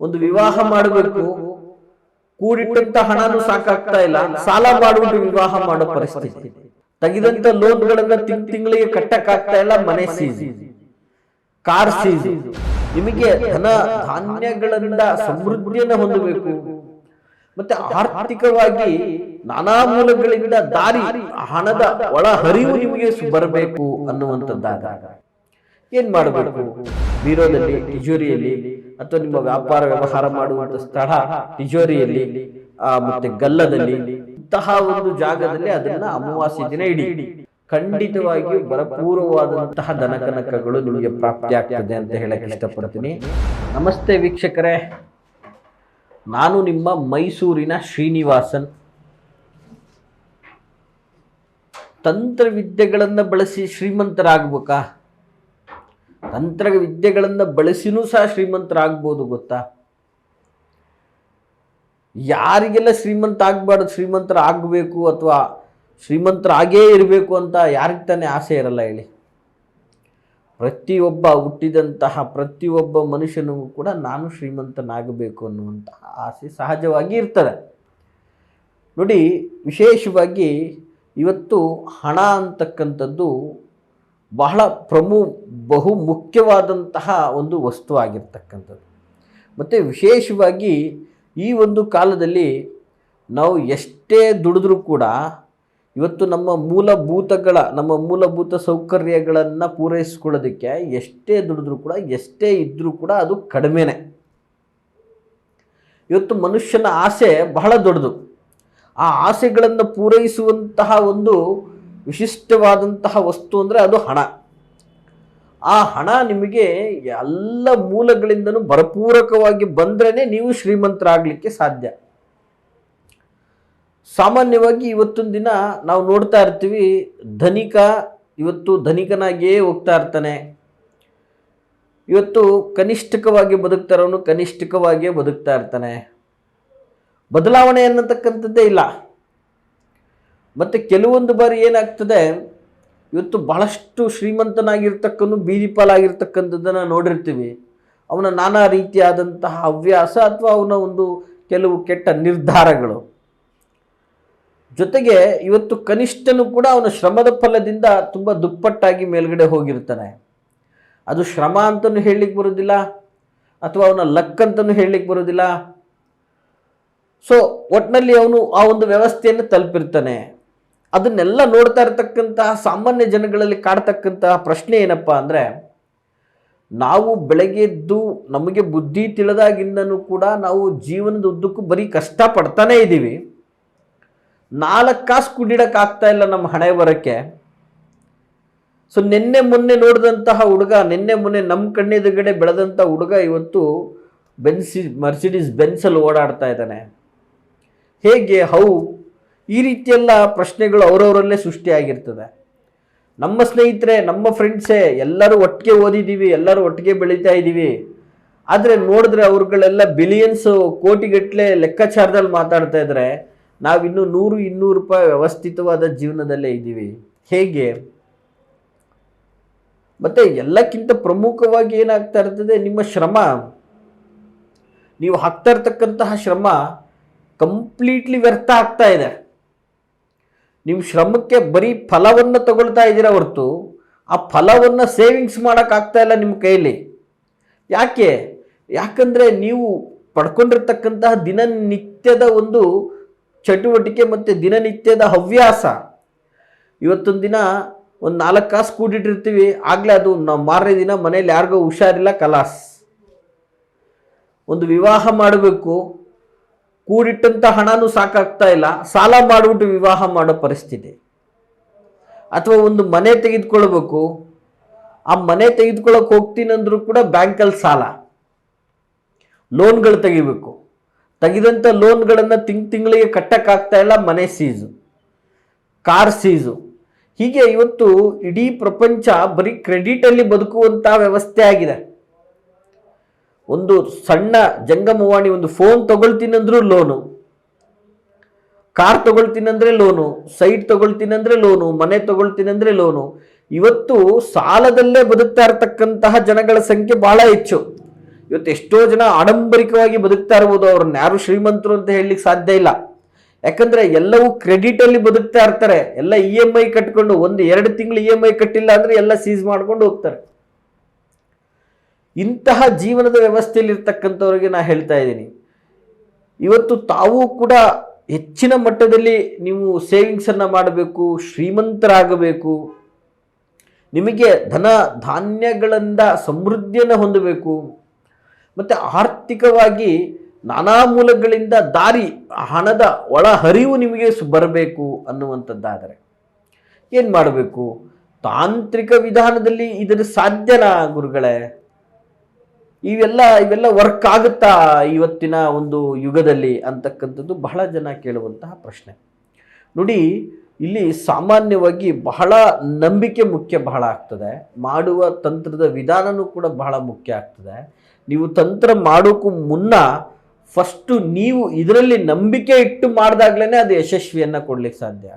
ಒಂದು ವಿವಾಹ ಮಾಡಬೇಕು. ಕೂಡಿಟ್ಟಂತ ಹಣನು ಸಾಕಾಗ್ತಾ ಇಲ್ಲ. ಸಾಲ ಮಾಡಿಬಿಟ್ಟು ವಿವಾಹ ಮಾಡೋ ಪರಿಸ್ಥಿತಿ. ತೆಗೆದಂತ ಲೋನ್ಗಳನ್ನ ತಿಂಗ್ ತಿಂಗಳಿಗೆ ಕಟ್ಟಕ್ಕಾಗ್ತಾ ಇಲ್ಲ. ಮನೆ ಸೀಸ್. Car seize. ನಿಮಗೆ ಧನ ಧಾನ್ಯಗಳಿಂದ ಸಮೃದ್ಧಿಯನ್ನು ಹೊಂದಬೇಕು. ಮತ್ತೆ ಆರ್ಥಿಕವಾಗಿ ನಾನಾ ಮೂಲಗಳಿಂದ ದಾರಿ, ಹಣದ ಒಳ ಹರಿವು ನಿಮಗೆ ಬರಬೇಕು ಅನ್ನುವಂಥದ್ದಾದಾಗ ಏನ್ ಮಾಡಬೇಕು? ಬೀರೋದಲ್ಲಿ ತಿಜೋರಿಯಲ್ಲಿ ಅಥವಾ ನಿಮ್ಮ ವ್ಯಾಪಾರ ವ್ಯವಹಾರ ಮಾಡುವಂತ ಸ್ಥಳ ತಿಜೋರಿಯಲ್ಲಿ ಆ, ಮತ್ತೆ ಗಲ್ಲದಲ್ಲಿ ಇಂತಹ ಒಂದು ಜಾಗದಲ್ಲಿ ಅದನ್ನ ಅಮಾವಾಸ್ಯ ದಿನ ಇಡಿ. ಖಂಡಿತವಾಗಿಯೂ ಬರಪೂರ್ವವಾದಂತಹ ದನಕನಕಗಳು ನಿಮಗೆ ಪ್ರಾಪ್ತಿ ಆಗ್ತದೆ ಅಂತ ಹೇಳಕ್ ಇಷ್ಟಪಡ್ತೀನಿ. ನಮಸ್ತೆ ವೀಕ್ಷಕರೇ. ನಾನು ನಿಮ್ಮ ಮೈಸೂರಿನ ಶ್ರೀನಿವಾಸನ್. ತಂತ್ರವಿದ್ಯೆಗಳನ್ನು ಬಳಸಿ ಶ್ರೀಮಂತರಾಗ್ಬೇಕಾ? ತಂತ್ರ ವಿದ್ಯೆಗಳನ್ನು ಬಳಸಿನೂ ಸಹ ಶ್ರೀಮಂತರಾಗ್ಬೋದು ಗೊತ್ತಾ? ಯಾರಿಗೆಲ್ಲ ಶ್ರೀಮಂತ ಆಗಬಾರ್ದು ಶ್ರೀಮಂತರ ಆಗಬೇಕು ಅಥವಾ ಶ್ರೀಮಂತರಾಗೇ ಇರಬೇಕು ಅಂತ ಯಾರಿಗೆ ತಾನೇ ಆಸೆ ಇರಲ್ಲ ಹೇಳಿ. ಪ್ರತಿಯೊಬ್ಬ ಹುಟ್ಟಿದಂತಹ ಪ್ರತಿಯೊಬ್ಬ ಮನುಷ್ಯನಿಗೂ ಕೂಡ ನಾನು ಶ್ರೀಮಂತನಾಗಬೇಕು ಅನ್ನುವಂತಹ ಆಸೆ ಸಹಜವಾಗಿ ಇರ್ತದೆ. ನೋಡಿ, ವಿಶೇಷವಾಗಿ ಇವತ್ತು ಹಣ ಅಂತಕ್ಕಂಥದ್ದು ಬಹಳ ಪ್ರಮು, ಬಹು ಮುಖ್ಯವಾದಂತಹ ಒಂದು ವಸ್ತು ಆಗಿರ್ತಕ್ಕಂಥದ್ದು. ಮತ್ತು ವಿಶೇಷವಾಗಿ ಈ ಒಂದು ಕಾಲದಲ್ಲಿ ನಾವು ಎಷ್ಟೇ ದುಡಿದ್ರೂ ಕೂಡ ಇವತ್ತು ನಮ್ಮ ಮೂಲಭೂತಗಳ, ನಮ್ಮ ಮೂಲಭೂತ ಸೌಕರ್ಯಗಳನ್ನು ಪೂರೈಸ್ಕೊಳ್ಳೋದಕ್ಕೆ ಎಷ್ಟೇ ದುಡಿದ್ರೂ ಕೂಡ, ಎಷ್ಟೇ ಇದ್ದರೂ ಕೂಡ ಅದು ಕಡಿಮೆನೆ. ಇವತ್ತು ಮನುಷ್ಯನ ಆಸೆ ಬಹಳ ದೊಡ್ಡದು. ಆ ಆಸೆಗಳನ್ನು ಪೂರೈಸುವಂತಹ ಒಂದು ವಿಶಿಷ್ಟವಾದಂತಹ ವಸ್ತು ಅಂದರೆ ಅದು ಹಣ. ಆ ಹಣ ನಿಮಗೆ ಎಲ್ಲ ಮೂಲಗಳಿಂದನೂ ಭರಪೂರಕವಾಗಿ ಬಂದ್ರೇ ನೀವು ಶ್ರೀಮಂತರಾಗಲಿಕ್ಕೆ ಸಾಧ್ಯ. ಸಾಮಾನ್ಯವಾಗಿ ಇವತ್ತಿನ ದಿನ ನಾವು ನೋಡ್ತಾ ಇರ್ತೀವಿ, ಧನಿಕ ಇವತ್ತು ಧನಿಕನಾಗಿಯೇ ಹೋಗ್ತಾ ಇರ್ತಾನೆ. ಇವತ್ತು ಕನಿಷ್ಠಕವಾಗಿ ಬದುಕ್ತಾರವನು ಕನಿಷ್ಠಕವಾಗಿಯೇ ಬದುಕ್ತಾ ಇರ್ತಾನೆ. ಬದಲಾವಣೆ ಅನ್ನತಕ್ಕಂಥದ್ದೇ ಇಲ್ಲ. ಮತ್ತು ಕೆಲವೊಂದು ಬಾರಿ ಏನಾಗ್ತದೆ, ಇವತ್ತು ಬಹಳಷ್ಟು ಶ್ರೀಮಂತನಾಗಿರ್ತಕ್ಕಂಥ ಬೀದಿಪಾಲಾಗಿರ್ತಕ್ಕಂಥದ್ದನ್ನು ನೋಡಿರ್ತೀವಿ. ಅವನ ನಾನಾ ರೀತಿಯಾದಂತಹ ಹವ್ಯಾಸ ಅಥವಾ ಅವನ ಒಂದು ಕೆಲವು ಕೆಟ್ಟ ನಿರ್ಧಾರಗಳು. ಜೊತೆಗೆ ಇವತ್ತು ಕನಿಷ್ಠನು ಕೂಡ ಅವನ ಶ್ರಮದ ಫಲದಿಂದ ತುಂಬ ದುಪ್ಪಟ್ಟಾಗಿ ಮೇಲ್ಗಡೆ ಹೋಗಿರ್ತಾನೆ. ಅದು ಶ್ರಮ ಅಂತಲೂ ಹೇಳಲಿಕ್ಕೆ ಬರೋದಿಲ್ಲ, ಅಥವಾ ಅವನ ಲಕ್ ಅಂತಲೂ ಹೇಳಲಿಕ್ಕೆ ಬರೋದಿಲ್ಲ. ಸೊ ಒಟ್ಟಿನಲ್ಲಿ ಅವನು ಆ ಒಂದು ವ್ಯವಸ್ಥೆಯನ್ನು ತಲುಪಿರ್ತಾನೆ. ಅದನ್ನೆಲ್ಲ ನೋಡ್ತಾ ಇರತಕ್ಕಂತಹ ಸಾಮಾನ್ಯ ಜನಗಳಲ್ಲಿ ಕಾಡ್ತಕ್ಕಂತಹ ಪ್ರಶ್ನೆ ಏನಪ್ಪ ಅಂದರೆ, ನಾವು ಬೆಳಗ್ಗೆದ್ದು ನಮಗೆ ಬುದ್ಧಿ ತಿಳಿದಾಗಿಂದನೂ ಕೂಡ ನಾವು ಜೀವನದ ಉದ್ದಕ್ಕೂ ಬರೀ ಕಷ್ಟ ಪಡ್ತಾನೇ ಇದ್ದೀವಿ. ನಾಲ್ಕು ಕಾಸು ಕುಡಿಡಕ್ಕಾಗ್ತಾ ಇಲ್ಲ ನಮ್ಮ ಹಣೆ ಬರೋಕ್ಕೆ ಸೊ ನಿನ್ನೆ ಮೊನ್ನೆ ನೋಡಿದಂತಹ ಹುಡುಗ, ನಿನ್ನೆ ಮೊನ್ನೆ ನಮ್ಮ ಕಣ್ಣೆದುರುಗಡೆ ಬೆಳೆದಂಥ ಹುಡುಗ ಇವತ್ತು ಬೆನ್ಸಿ ಮರ್ಸಿಡೀಸ್ ಬೆನ್ಸಲ್ಲಿ ಓಡಾಡ್ತಾ ಇದ್ದಾನೆ. ಹೇಗೆ? ಹೌ ಈ ರೀತಿಯೆಲ್ಲ ಪ್ರಶ್ನೆಗಳು ಅವರವರಲ್ಲೇ ಸೃಷ್ಟಿಯಾಗಿರ್ತದೆ. ನಮ್ಮ ಸ್ನೇಹಿತರೆ, ನಮ್ಮ ಫ್ರೆಂಡ್ಸೇ ಎಲ್ಲರೂ ಒಟ್ಟಿಗೆ ಓದಿದ್ದೀವಿ, ಎಲ್ಲರೂ ಒಟ್ಟಿಗೆ ಬೆಳೀತಾ ಇದ್ದೀವಿ. ಆದರೆ ನೋಡಿದ್ರೆ ಅವ್ರುಗಳೆಲ್ಲ ಬಿಲಿಯನ್ಸು ಕೋಟಿಗಟ್ಟಲೆ ಲೆಕ್ಕಾಚಾರದಲ್ಲಿ ಮಾತಾಡ್ತಾ ಇದ್ದಾರೆ ನಾವಿನ್ನೂ ನೂರು, ಇನ್ನೂರು ರೂಪಾಯಿ ವ್ಯವಸ್ಥಿತವಾದ ಜೀವನದಲ್ಲೇ ಇದ್ದೀವಿ. ಹೇಗೆ? ಮತ್ತು ಎಲ್ಲಕ್ಕಿಂತ ಪ್ರಮುಖವಾಗಿ ಏನಾಗ್ತಾ ಇರ್ತದೆ, ನಿಮ್ಮ ಶ್ರಮ. ನೀವು ಹಾಕ್ತಾ ಇರ್ತಕ್ಕಂತಹ ಶ್ರಮ ಕಂಪ್ಲೀಟ್ಲಿ ವ್ಯರ್ಥ ಆಗ್ತಾ ಇದೆ. ನೀವು ಶ್ರಮಕ್ಕೆ ಬರೀ ಫಲವನ್ನು ತಗೊಳ್ತಾ ಇದ್ದೀರ ಹೊರತು, ಆ ಫಲವನ್ನು ಸೇವಿಂಗ್ಸ್ ಮಾಡೋಕ್ಕಾಗ್ತಾ ಇಲ್ಲ ನಿಮ್ಮ ಕೈಯಲ್ಲಿ. ಯಾಕೆ? ಯಾಕಂದರೆ ನೀವು ಪಡ್ಕೊಂಡಿರ್ತಕ್ಕಂತಹ ದಿನನಿತ್ಯದ ಒಂದು ಚಟುವಟಿಕೆ ಮತ್ತು ದಿನನಿತ್ಯದ ಹವ್ಯಾಸ. ಇವತ್ತೊಂದು ದಿನ ಒಂದು ನಾಲ್ಕು ಕಾಸು ಕೂಡಿಟ್ಟಿರ್ತೀವಿ, ಆಗಲೇ ಅದು ನಾವು ಮಾರನೇ ದಿನ ಮನೇಲಿ ಯಾರಿಗೋ ಹುಷಾರಿಲ್ಲ, ಕಲಾಸ್. ಒಂದು ವಿವಾಹ ಮಾಡಬೇಕು ಕೂಡಿಟ್ಟಂಥ ಹಣನೂ ಸಾಕಾಗ್ತಾ ಇಲ್ಲ. ಸಾಲ ಮಾಡಿಬಿಟ್ಟು ವಿವಾಹ ಮಾಡೋ ಪರಿಸ್ಥಿತಿ. ಅಥವಾ ಒಂದು ಮನೆ ತೆಗೆದುಕೊಳ್ಬೇಕು. ಆ ಮನೆ ತೆಗೆದುಕೊಳ್ಳೋಕೆ ಹೋಗ್ತೀನಂದ್ರೂ ಕೂಡ ಬ್ಯಾಂಕಲ್ಲಿ ಸಾಲ. ಲೋನ್ಗಳು ತೆಗಿಬೇಕು. ತೆಗೆದಂಥ ಲೋನ್ಗಳನ್ನು ತಿಂಗ್ ತಿಂಗಳಿಗೆ ಕಟ್ಟಕ್ಕಾಗ್ತಾ ಇಲ್ಲ, ಮನೆ ಸೀಸು. ಕಾರ್ ಸೀಸು. ಹೀಗೆ ಇವತ್ತು ಇಡೀ ಪ್ರಪಂಚ ಬರೀ ಕ್ರೆಡಿಟಲ್ಲಿ ಬದುಕುವಂಥ ವ್ಯವಸ್ಥೆ ಆಗಿದೆ. ಒಂದು ಸಣ್ಣ ಜಂಗಮವಾಣಿ ಒಂದು ಫೋನ್ ತಗೊಳ್ತೀನಂದ್ರೂ ಲೋನು. ಕಾರ್ ತಗೊಳ್ತೀನಂದ್ರೆ ಲೋನು, ಸೈಟ್ ತಗೊಳ್ತೀನಂದ್ರೆ ಲೋನು, ಮನೆ ತಗೊಳ್ತೀನಂದ್ರೆ ಲೋನು. ಇವತ್ತು ಸಾಲದಲ್ಲೇ ಬದುಕ್ತಾ ಇರತಕ್ಕಂತಹ ಜನಗಳ ಸಂಖ್ಯೆ ಬಹಳ ಹೆಚ್ಚು. ಇವತ್ತು ಎಷ್ಟೋ ಜನ ಆಡಂಬರಿಕವಾಗಿ ಬದುಕ್ತಾ ಇರ್ಬೋದು, ಅವ್ರನ್ನ ಯಾರು ಶ್ರೀಮಂತರು ಅಂತ ಹೇಳಲಿಕ್ಕೆ ಸಾಧ್ಯ ಇಲ್ಲ. ಯಾಕಂದ್ರೆ ಎಲ್ಲವೂ ಕ್ರೆಡಿಟ್ ಅಲ್ಲಿ ಬದುಕ್ತಾ ಇರ್ತಾರೆ. ಎಲ್ಲ ಇ ಎಂ ಐ ಕಟ್ಕೊಂಡು ಒಂದು ಎರಡು ತಿಂಗಳು ಇ ಎಂ ಐ ಕಟ್ಟಿಲ್ಲ ಅಂದ್ರೆ ಎಲ್ಲ ಸೀಸ್ ಮಾಡ್ಕೊಂಡು ಹೋಗ್ತಾರೆ. ಇಂತಹ ಜೀವನದ ವ್ಯವಸ್ಥೆಯಲ್ಲಿ ಇರ್ತಕ್ಕಂಥವ್ರಿಗೆ ನಾ ಹೇಳ್ತಾ ಇದ್ದೀನಿ. ಇವತ್ತು ತಾವು ಕೂಡ ಹೆಚ್ಚಿನ ಮಟ್ಟದಲ್ಲಿ ನೀವು ಸೇವಿಂಗ್ಸನ್ನು ಮಾಡಬೇಕು, ಶ್ರೀಮಂತರಾಗಬೇಕು. ನಿಮಗೆ ಧನ ಧಾನ್ಯಗಳಿಂದ ಸಮೃದ್ಧಿಯನ್ನು ಹೊಂದಬೇಕು. ಮತ್ತು ಆರ್ಥಿಕವಾಗಿ ನಾನಾ ಮೂಲಗಳಿಂದ ದಾರಿ, ಹಣದ ಒಳ ಹರಿವು ನಿಮಗೆ ಬರಬೇಕು ಅನ್ನುವಂಥದ್ದಾದರೆ ಏನು ಮಾಡಬೇಕು? ತಾಂತ್ರಿಕ ವಿಧಾನದಲ್ಲಿ ಇದರ ಸಾಧ್ಯನಾ ಗುರುಗಳೇ? ಇವೆಲ್ಲ ಇವೆಲ್ಲ ವರ್ಕ್ ಆಗುತ್ತಾ ಇವತ್ತಿನ ಒಂದು ಯುಗದಲ್ಲಿ ಅಂತಕ್ಕಂಥದ್ದು ಬಹಳ ಜನ ಕೇಳುವಂತಹ ಪ್ರಶ್ನೆ. ನೋಡಿ, ಇಲ್ಲಿ ಸಾಮಾನ್ಯವಾಗಿ ಬಹಳ ನಂಬಿಕೆ ಮುಖ್ಯ ಬಹಳ ಆಗ್ತದೆ. ಮಾಡುವ ತಂತ್ರದ ವಿಧಾನವೂ ಕೂಡ ಬಹಳ ಮುಖ್ಯ ಆಗ್ತದೆ. ನೀವು ತಂತ್ರ ಮಾಡೋಕ್ಕೂ ಮುನ್ನ ಫಸ್ಟು ನೀವು ಇದರಲ್ಲಿ ನಂಬಿಕೆ ಇಟ್ಟು ಮಾಡಿದಾಗ್ಲೇ ಅದು ಯಶಸ್ವಿಯನ್ನು ಕೊಡ್ಲಿಕ್ಕೆ ಸಾಧ್ಯ.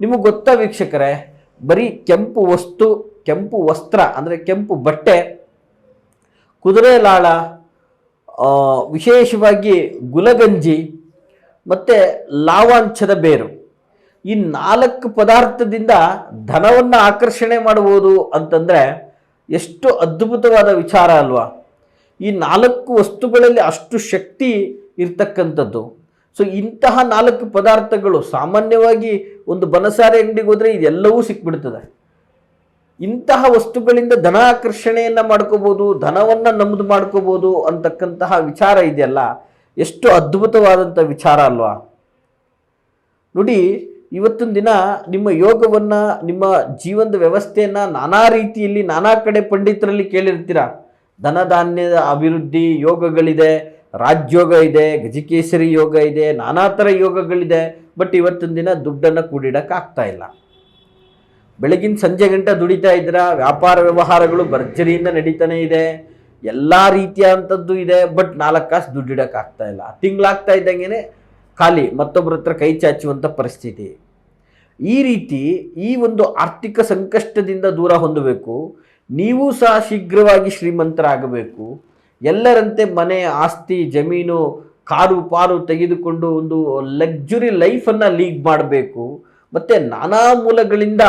ನಿಮಗೆ ಗೊತ್ತಾ ವೀಕ್ಷಕರೇ, ಬರೀ ಕೆಂಪು ವಸ್ತು, ಕೆಂಪು ವಸ್ತ್ರ, ಅಂದರೆ ಕೆಂಪು ಬಟ್ಟೆ ಕುದುರೆ ಲಾಳ ವಿಶೇಷವಾಗಿ ಗುಲಗಂಜಿ ಮತ್ತು ಲಾವಾಂಚದ ಬೇರು. ಈ ನಾಲ್ಕು ಪದಾರ್ಥದಿಂದ ಧನವನ್ನು ಆಕರ್ಷಣೆ ಮಾಡ್ಬೋದು ಅಂತಂದರೆ ಎಷ್ಟು ಅದ್ಭುತವಾದ ವಿಚಾರ ಅಲ್ವಾ? ಈ ನಾಲ್ಕು ವಸ್ತುಗಳಲ್ಲಿ ಅಷ್ಟು ಶಕ್ತಿ ಇರ್ತಕ್ಕಂಥದ್ದು. ಸೊ ಇಂತಹ ನಾಲ್ಕು ಪದಾರ್ಥಗಳು ಸಾಮಾನ್ಯವಾಗಿ ಒಂದು ಬನಸಾರೆ ಅಂಗಡಿಗೆ ಹೋದರೆ ಇದೆಲ್ಲವೂ ಸಿಕ್ಬಿಡ್ತದೆ. ಇಂತಹ ವಸ್ತುಗಳಿಂದ ಧನ ಆಕರ್ಷಣೆಯನ್ನು ಮಾಡ್ಕೋಬಹುದು ಧನವನ್ನು ನಮ್ದು ಮಾಡ್ಕೋಬಹುದು ಅಂತಕ್ಕಂತಹ ವಿಚಾರ ಇದೆಯಲ್ಲ, ಎಷ್ಟು ಅದ್ಭುತವಾದಂಥ ವಿಚಾರ ಅಲ್ವಾ? ನೋಡಿ, ಇವತ್ತಿನ ದಿನ ನಿಮ್ಮ ಯೋಗವನ್ನು, ನಿಮ್ಮ ಜೀವನದ ವ್ಯವಸ್ಥೆಯನ್ನು ನಾನಾ ರೀತಿಯಲ್ಲಿ ನಾನಾ ಕಡೆ ಪಂಡಿತರಲ್ಲಿ ಕೇಳಿರ್ತೀರ? ಧನಧಾನ್ಯದ ಅಭಿವೃದ್ಧಿ ಯೋಗಗಳಿದೆ, ರಾಜ್ಯೋಗ ಇದೆ, ಗಜಕೇಸರಿ ಯೋಗ ಇದೆ, ನಾನಾ ಥರ ಯೋಗಗಳಿದೆ, ಬಟ್ ಇವತ್ತಿನ ದಿನ ದುಡ್ಡನ್ನು ಕೂಡಿಡೋಕ್ಕಾಗ್ತಾ ಇಲ್ಲ. ಬೆಳಗಿನ ಸಂಜೆ ಗಂಟೆ ದುಡಿತಾ ಇದ್ದೀರಾ? ವ್ಯಾಪಾರ ವ್ಯವಹಾರಗಳು ಭರ್ಜರಿಯಿಂದ ನಡೀತಾನೆ ಇದೆ. ಎಲ್ಲ ರೀತಿಯಾದಂಥದ್ದು ಇದೆ, ಬಟ್ ನಾಲ್ಕು ಕಾಸು ದುಡ್ಡಿಡೋಕ್ಕಾಗ್ತಾ ಇಲ್ಲ. ತಿಂಗಳಾಗ್ತಾ ಇದ್ದಂಗೆ ಖಾಲಿ ಮತ್ತೊಬ್ಬರ ಹತ್ರ ಕೈ ಚಾಚುವಂಥ ಪರಿಸ್ಥಿತಿ. ಈ ರೀತಿ ಈ ಒಂದು ಆರ್ಥಿಕ ಸಂಕಷ್ಟದಿಂದ ದೂರ ಹೊಂದಬೇಕು. ನೀವು ಸಹ ಶೀಘ್ರವಾಗಿ ಶ್ರೀಮಂತರಾಗಬೇಕು. ಎಲ್ಲರಂತೆ ಮನೆ, ಆಸ್ತಿ, ಜಮೀನು, ಕಾರು, ಪಾರು ತೆಗೆದುಕೊಂಡು ಒಂದು ಲಗ್ಜುರಿ ಲೈಫನ್ನು ಲೀಡ್ ಮಾಡಬೇಕು. ಮತ್ತು ನಾನಾ ಮೂಲಗಳಿಂದ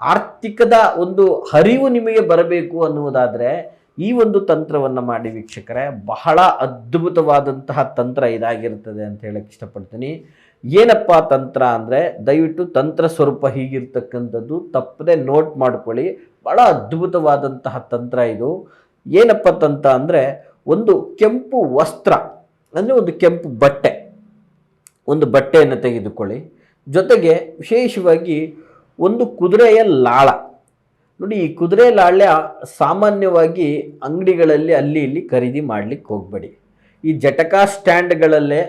ಆರ್ಥಿಕದ ಒಂದು ಹರಿವು ನಿಮಗೆ ಬರಬೇಕು ಅನ್ನುವುದಾದರೆ ಈ ಒಂದು ತಂತ್ರವನ್ನು ಮಾಡಿ ವೀಕ್ಷಕರೇ, ಬಹಳ ಅದ್ಭುತವಾದಂತಹ ತಂತ್ರ ಇದಾಗಿರ್ತದೆ ಅಂತ ಹೇಳಕ್ಕೆ ಇಷ್ಟಪಡ್ತೀನಿ. ಏನಪ್ಪ ತಂತ್ರ ಅಂದರೆ, ದಯವಿಟ್ಟು ತಂತ್ರ ಸ್ವರೂಪ ಹೀಗಿರ್ತಕ್ಕಂಥದ್ದು ತಪ್ಪದೆ ನೋಟ್ ಮಾಡ್ಕೊಳ್ಳಿ. ಬಹಳ ಅದ್ಭುತವಾದಂತಹ ತಂತ್ರ ಇದು. ಏನಪ್ಪ ತಂತ್ರ ಅಂದರೆ, ಒಂದು ಕೆಂಪು ವಸ್ತ್ರ, ಅಂದರೆ ಒಂದು ಕೆಂಪು ಬಟ್ಟೆ, ಒಂದು ಬಟ್ಟೆಯನ್ನು ತೆಗೆದುಕೊಳ್ಳಿ. ಜೊತೆಗೆ ವಿಶೇಷವಾಗಿ ಒಂದು ಕುದುರೆಯ ಲಾಳ. ನೋಡಿ, ಈ ಕುದುರೆ ಲಾಳ್ಯ ಸಾಮಾನ್ಯವಾಗಿ ಅಂಗಡಿಗಳಲ್ಲಿ, ಅಲ್ಲಿ ಇಲ್ಲಿ ಖರೀದಿ ಮಾಡಲಿಕ್ಕೆ ಹೋಗಬೇಡಿ. ಈ ಜಟಕಾ ಸ್ಟ್ಯಾಂಡ್ಗಳಲ್ಲೇ,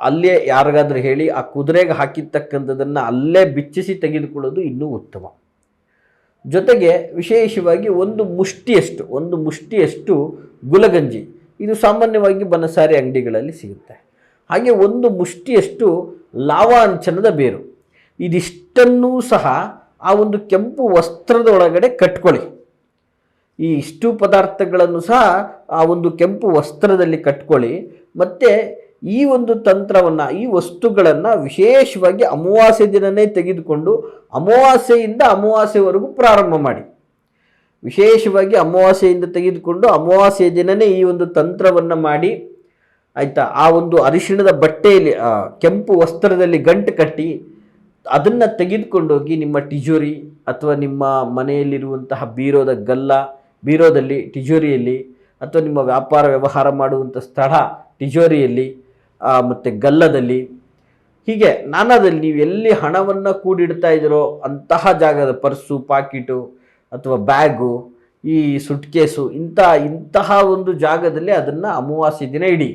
ಅಲ್ಲೇ ಯಾರಿಗಾದ್ರೂ ಹೇಳಿ, ಆ ಕುದುರೆಗೆ ಹಾಕಿರ್ತಕ್ಕಂಥದ್ದನ್ನು ಅಲ್ಲೇ ಬಿಚ್ಚಿಸಿ ತೆಗೆದುಕೊಳ್ಳೋದು ಇನ್ನೂ ಉತ್ತಮ. ಜೊತೆಗೆ ವಿಶೇಷವಾಗಿ ಒಂದು ಮುಷ್ಟಿಯಷ್ಟು ಒಂದು ಮುಷ್ಟಿಯಷ್ಟು ಗುಲಗಂಜಿ. ಇದು ಸಾಮಾನ್ಯವಾಗಿ ಬನಸಾರಿ ಅಂಗಡಿಗಳಲ್ಲಿ ಸಿಗುತ್ತೆ. ಹಾಗೆ ಒಂದು ಮುಷ್ಟಿಯಷ್ಟು ಲಾವಾಂಚನದ ಬೇರು. ಇದಿಷ್ಟನ್ನೂ ಸಹ ಆ ಒಂದು ಕೆಂಪು ವಸ್ತ್ರದೊಳಗಡೆ ಕಟ್ಕೊಳ್ಳಿ. ಈ ಇಷ್ಟು ಪದಾರ್ಥಗಳನ್ನು ಸಹ ಆ ಒಂದು ಕೆಂಪು ವಸ್ತ್ರದಲ್ಲಿ ಕಟ್ಕೊಳ್ಳಿ. ಮತ್ತು ಈ ಒಂದು ತಂತ್ರವನ್ನು, ಈ ವಸ್ತುಗಳನ್ನು ವಿಶೇಷವಾಗಿ ಅಮಾವಾಸ್ಯೆ ದಿನನೇ ತೆಗೆದುಕೊಂಡು ಅಮಾವಾಸ್ಯೆಯಿಂದ ಅಮಾವಾಸ್ಯೆವರೆಗೂ ಪ್ರಾರಂಭ ಮಾಡಿ. ವಿಶೇಷವಾಗಿ ಅಮಾವಾಸ್ಯೆಯಿಂದ ತೆಗೆದುಕೊಂಡು ಅಮಾವಾಸ್ಯೆ ದಿನನೇ ಈ ಒಂದು ತಂತ್ರವನ್ನು ಮಾಡಿ, ಆಯಿತಾ? ಆ ಒಂದು ಅರಿಶಿಣದ ಬಟ್ಟೆಯಲ್ಲಿ ಕೆಂಪು ವಸ್ತ್ರದಲ್ಲಿ ಗಂಟು ಕಟ್ಟಿ ಅದನ್ನು ತೆಗೆದುಕೊಂಡೋಗಿ ನಿಮ್ಮ ಟಿಜೋರಿ ಅಥವಾ ನಿಮ್ಮ ಮನೆಯಲ್ಲಿರುವಂತಹ ಬೀರೋದ ಗಲ್ಲ, ಬೀರೋದಲ್ಲಿ, ಟಿಜೋರಿಯಲ್ಲಿ ಅಥವಾ ನಿಮ್ಮ ವ್ಯಾಪಾರ ವ್ಯವಹಾರ ಮಾಡುವಂಥ ಸ್ಥಳ, ಟಿಜೋರಿಯಲ್ಲಿ ಮತ್ತು ಗಲ್ಲದಲ್ಲಿ. ಹೀಗೆ ನಾನಾದಲ್ಲಿ ನೀವು ಎಲ್ಲಿ ಹಣವನ್ನು ಕೂಡಿಡ್ತಾ ಇದ್ದೀರೋ ಅಂತಹ ಜಾಗದ ಪರ್ಸು, ಪಾಕಿಟು ಅಥವಾ ಬ್ಯಾಗು, ಈ ಸುಟ್ಕೇಸು, ಇಂಥ, ಇಂತಹ ಒಂದು ಜಾಗದಲ್ಲಿ ಅದನ್ನು ಅಮಾವಾಸ್ಯೆ ದಿನ ಇಡಿ.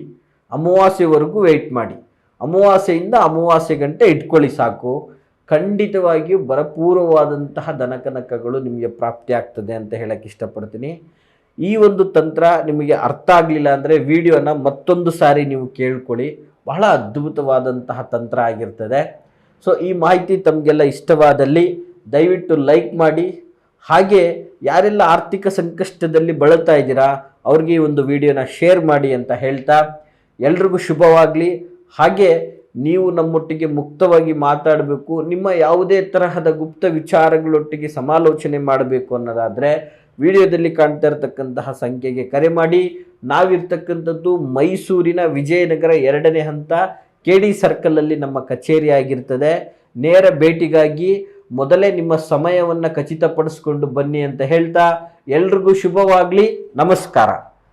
ಅಮಾವಾಸ್ಯವರೆಗೂ ವೆಯ್ಟ್ ಮಾಡಿ. ಅಮಾವಾಸ್ಯೆಯಿಂದ ಅಮಾವಾಸ್ಯೆ ಗಂಟೆ ಇಟ್ಕೊಳ್ಳಿ ಸಾಕು. ಖಂಡಿತವಾಗಿಯೂ ಭರಪೂರ್ವವಾದಂತಹ ದನಕನಕಗಳು ನಿಮಗೆ ಪ್ರಾಪ್ತಿ ಆಗ್ತದೆ ಅಂತ ಹೇಳಕ್ಕೆ ಇಷ್ಟಪಡ್ತೀನಿ. ಈ ಒಂದು ತಂತ್ರ ನಿಮಗೆ ಅರ್ಥ ಆಗಲಿಲ್ಲ ಅಂದರೆ ವಿಡಿಯೋನ ಮತ್ತೊಂದು ಸಾರಿ ನೀವು ಕೇಳ್ಕೊಳ್ಳಿ. ಬಹಳ ಅದ್ಭುತವಾದಂತಹ ತಂತ್ರ ಆಗಿರ್ತದೆ. ಸೊ ಈ ಮಾಹಿತಿ ತಮಗೆಲ್ಲ ಇಷ್ಟವಾದಲ್ಲಿ ದಯವಿಟ್ಟು ಲೈಕ್ ಮಾಡಿ. ಹಾಗೆ ಯಾರೆಲ್ಲ ಆರ್ಥಿಕ ಸಂಕಷ್ಟದಲ್ಲಿ ಬಳಲ್ತಾ ಇದ್ದೀರಾ, ಅವ್ರಿಗೆ ಈ ಒಂದು ವಿಡಿಯೋನ ಶೇರ್ ಮಾಡಿ ಅಂತ ಹೇಳ್ತಾ ಎಲ್ರಿಗೂ ಶುಭವಾಗಲಿ. ಹಾಗೆ ನೀವು ನಮ್ಮೊಟ್ಟಿಗೆ ಮುಕ್ತವಾಗಿ ಮಾತಾಡಬೇಕು, ನಿಮ್ಮ ಯಾವುದೇ ತರಹದ ಗುಪ್ತ ವಿಚಾರಗಳೊಟ್ಟಿಗೆ ಸಮಾಲೋಚನೆ ಮಾಡಬೇಕು ಅನ್ನೋದಾದರೆ ವಿಡಿಯೋದಲ್ಲಿ ಕಾಣ್ತಾ ಇರತಕ್ಕಂತಹ ಸಂಖ್ಯೆಗೆ ಕರೆ ಮಾಡಿ. ನಾವಿರ್ತಕ್ಕಂಥದ್ದು ಮೈಸೂರಿನ ವಿಜಯನಗರ ಎರಡನೇ ಹಂತ, ಕೆ ಡಿ ಸರ್ಕಲಲ್ಲಿ ನಮ್ಮ ಕಚೇರಿ ಆಗಿರ್ತದೆ. ನೇರ ಭೇಟಿಗಾಗಿ ಮೊದಲೇ ನಿಮ್ಮ ಸಮಯವನ್ನು ಖಚಿತಪಡಿಸ್ಕೊಂಡು ಬನ್ನಿ ಅಂತ ಹೇಳ್ತಾ ಎಲ್ರಿಗೂ ಶುಭವಾಗಲಿ. ನಮಸ್ಕಾರ.